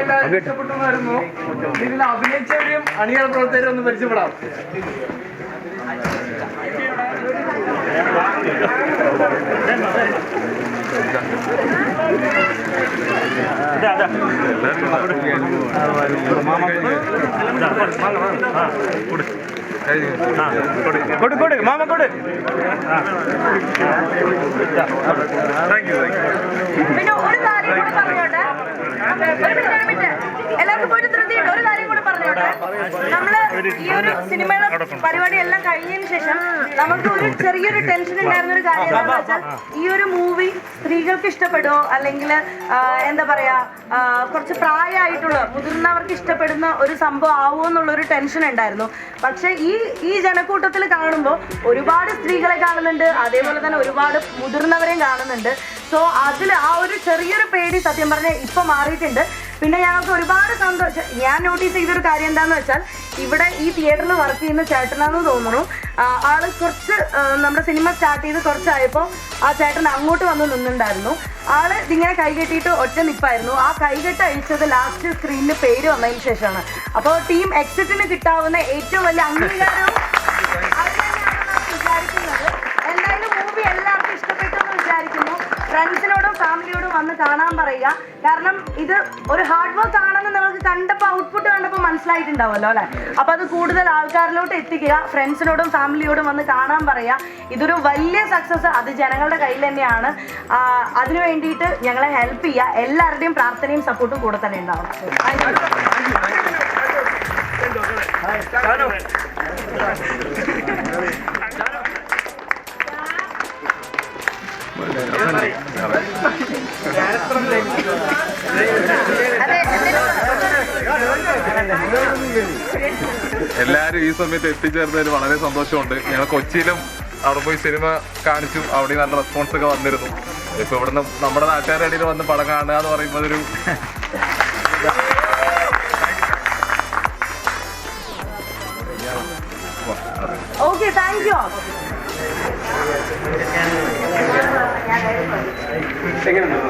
എല്ലാവരും ഇഷ്ടപ്പെട്ടു ഇതിൽ അഭിനയിച്ചവരെയും അണിയറ പ്രവർത്തകരും ഒന്ന് പരിചയപ്പെടാം. കൊടു കൊടു മാമ കൊടു. പിന്നെ ഒരു കാര്യം കൂടി ഒരു പോയിട്ട് ധൃതിയുണ്ട് ഒരു കാര്യം കൂടി പറഞ്ഞോട്ടെ. നമ്മൾ ഈ ഒരു സിനിമയുടെ പരിപാടി എല്ലാം കഴിഞ്ഞതിന് ശേഷം നമുക്ക് ഒരു ചെറിയൊരു ടെൻഷൻ ഉണ്ടായിരുന്ന ഒരു കാര്യം എന്താണെന്ന് വെച്ചാൽ ഈ ഒരു മൂവി സ്ത്രീകൾക്ക് ഇഷ്ടപ്പെടുമോ അല്ലെങ്കിൽ എന്താ പറയാ കുറച്ച് പ്രായമായിട്ടുള്ള മുതിർന്നവർക്ക് ഇഷ്ടപ്പെടുന്ന ഒരു സംഭവം ആവുമോ എന്നുള്ള ഒരു ടെൻഷൻ ഉണ്ടായിരുന്നു. പക്ഷെ ഈ ഈ ജനക്കൂട്ടത്തിൽ കാണുമ്പോൾ ഒരുപാട് സ്ത്രീകളെ കാണുന്നുണ്ട്. അതേപോലെ തന്നെ ഒരുപാട് മുതിർന്നവരെയും കാണുന്നുണ്ട്. സോ അതിൽ ആ ഒരു ചെറിയൊരു പേടി സത്യം പറഞ്ഞാൽ ഇപ്പൊ മാറിയിട്ടുണ്ട്. പിന്നെ ഞങ്ങൾക്ക് ഒരുപാട് സന്തോഷം. ഞാൻ നോട്ടീസ് ചെയ്തൊരു കാര്യം എന്താന്ന് വെച്ചാൽ ഇവിടെ ഈ തിയേറ്ററിൽ വർക്ക് ചെയ്യുന്ന ചേട്ടനാന്ന് തോന്നുന്നു. ആൾ കുറച്ച് നമ്മുടെ സിനിമ സ്റ്റാർട്ട് ചെയ്ത് കുറച്ചായപ്പോൾ ആ ചേട്ടൻ അങ്ങോട്ട് വന്ന് നിന്നുണ്ടായിരുന്നു ആൾ ഇതിങ്ങനെ കൈകെട്ടിയിട്ട് ഒറ്റ നിപ്പായിരുന്നു. ആ കൈകെട്ട് അഴിച്ചത് ലാസ്റ്റ് സ്ക്രീനിൽ പേര് വന്നതിന് ശേഷമാണ്. അപ്പോൾ ടീം എക്സിറ്റിന് കിട്ടാവുന്ന ഏറ്റവും വലിയ അംഗീകാരവും കാണാൻ പറയുക. കാരണം ഇത് ഒരു ഹാർഡ് വർക്ക് ആണെന്ന് നിങ്ങൾക്ക് കണ്ടപ്പോൾ ഔട്ട്പുട്ട് കണ്ടപ്പോൾ മനസ്സിലായിട്ടുണ്ടാവുമല്ലോ അല്ലേ? അപ്പോൾ അത് കൂടുതൽ ആൾക്കാരിലോട്ട് എത്തിക്കുക ഫ്രണ്ട്സിനോടും ഫാമിലിയോടും വന്ന് കാണാൻ പറയുക. ഇതൊരു വലിയ സക്സസ് അത് ജനങ്ങളുടെ കയ്യിൽ തന്നെയാണ്. അതിന് അതിനു വേണ്ടിയിട്ട് ഞങ്ങളെ ഹെൽപ്പ് ചെയ്യുക. എല്ലാവരുടെയും പ്രാർത്ഥനയും സപ്പോർട്ടും കൂടെ തന്നെ ഉണ്ടാവും Thank you. എല്ലാവരും ഈ സമയത്ത് എത്തിച്ചേർന്നതിൽ വളരെ സന്തോഷമുണ്ട്. ഞങ്ങൾ കൊച്ചിയിലും അവിടെ പോയി സിനിമ കാണിച്ചു. അവിടെ നല്ല റെസ്പോൺസ് ഒക്കെ വന്നിരുന്നു. ഇപ്പൊ ഇവിടുന്ന് നമ്മുടെ നാട്ടുകാരുടെ ഇടയിൽ വന്ന് പടം കാണുക എന്ന് പറയുമ്പോൾ ഒരു ഓക്കെ താങ്ക് യു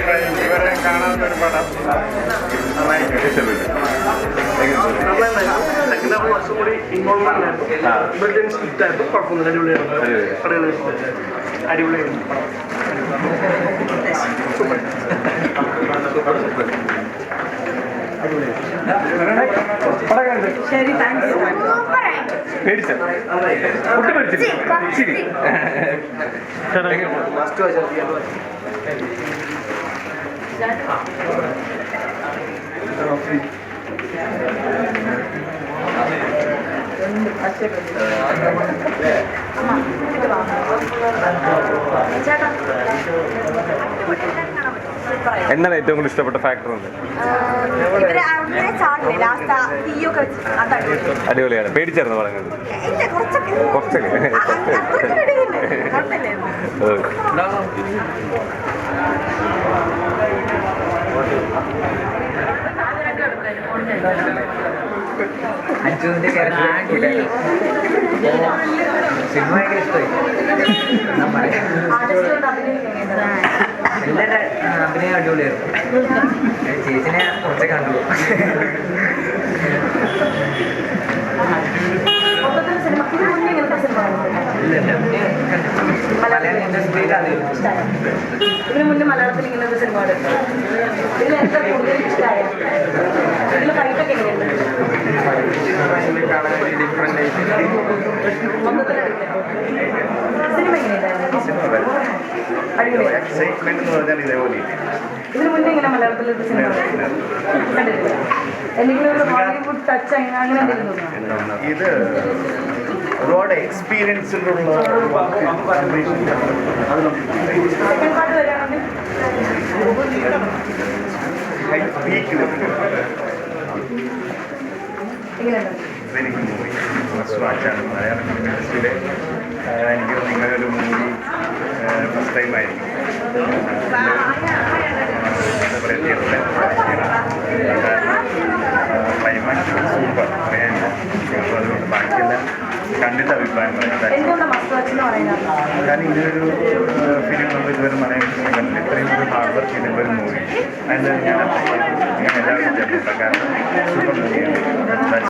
അടിപൊളി എങ്ങനെയുണ്ട് ഇഷ്ടപ്പെട്ടു സെക്കൻഡ് ഹാഫ് കുറച്ചും കൂടി ഇൻവോൾവ്മെന്റ് ആയിരുന്നു ഇവരുടെ സ്ക്രിപ്റ്റ് ആയിരുന്നു കുഴപ്പമൊന്നുമില്ല അടിപൊളിയായിരുന്നു അടിപൊളിയായിരുന്നു അടിപൊളിയായിരുന്നു പേടിച്ച ഒട്ടും പേടിച്ചില്ല ശരി എന്താണ് ഏറ്റവും കൂടുതൽ ഇഷ്ടപ്പെട്ട ഫാക്ടർ. അടിപൊളിയാണ്. പേടിച്ചായിരുന്നു പറഞ്ഞത് കുറച്ചൊക്കെ. കുറച്ചൊക്കെ. ഓക്കെ അച്ഛന്റെ സിനിമ ഭയങ്കര ഇഷ്ടമായി. എല്ലാവരുടെ അഭിനയം അടിപൊളിയായിരുന്നു ചേച്ചിനെ കുറച്ചേ കണ്ടുള്ളൂ ഇതിന്? മലയാളം ഇൻഡസ്ട്രിയിൽ അത് ഇഷ്ടമായോ? മുന്നേ മലയാളത്തിൽ ഇങ്ങനത്തെ സിനിമ കണ്ടിട്ടുണ്ടോ? ഇതിൽ എന്താ കൂടുതൽ ഇഷ്ടമായ ഇതിൽ ഫൈറ്റൊക്കെ എങ്ങനെയുണ്ട് മൊത്തത്തിൽ അടിപൊളിയാണോ? സിനിമ എങ്ങനെയുണ്ടായിരുന്നു അടിപൊളിയായിരുന്നു എക്സൈറ്റ്മെന്റ് എന്ന് പറഞ്ഞാൽ ഇതേപോലെ ഇതിന് മുന്നേ ഇങ്ങനെ മലയാളത്തിൽ ഒരു സിനിമ കണ്ടിട്ടില്ല. എന്തെങ്കിലും ഒരു ഹോളിവുഡ് ടച്ച് അങ്ങനെ എന്തെങ്കിലും തോന്നുന്നു? ഇത് ഒരുപാട് എക്സ്പീരിയൻസിലുള്ള വെരി ഗുഡ് മൂവി മലയാളം ഇൻഡസ്ട്രിയിലെ എനിക്ക് നിങ്ങളൊരു മൂവി ഫസ്റ്റ് ടൈം ആയിരിക്കും ക്ലൈമാക്സ് സൂപ്പർ അപ്പോൾ അതുകൊണ്ട് ബാക്കിയെല്ലാം കണ്ടിട്ട് അഭിപ്രായം കാരണം ഇതൊരു ഫിലിം നമ്മൾ ഇതുവരെ മലയാളം ഫിലിം കണ്ടില്ല ഇത്രയും ഒരു ഹാർഡ് വർക്ക് ചെയ്തിട്ടുള്ള ഒരു മൂവി അതിന്റെ ഞാൻ ഞാൻ എല്ലാവർക്കും കാരണം സൂപ്പർ മൂവിയാണ്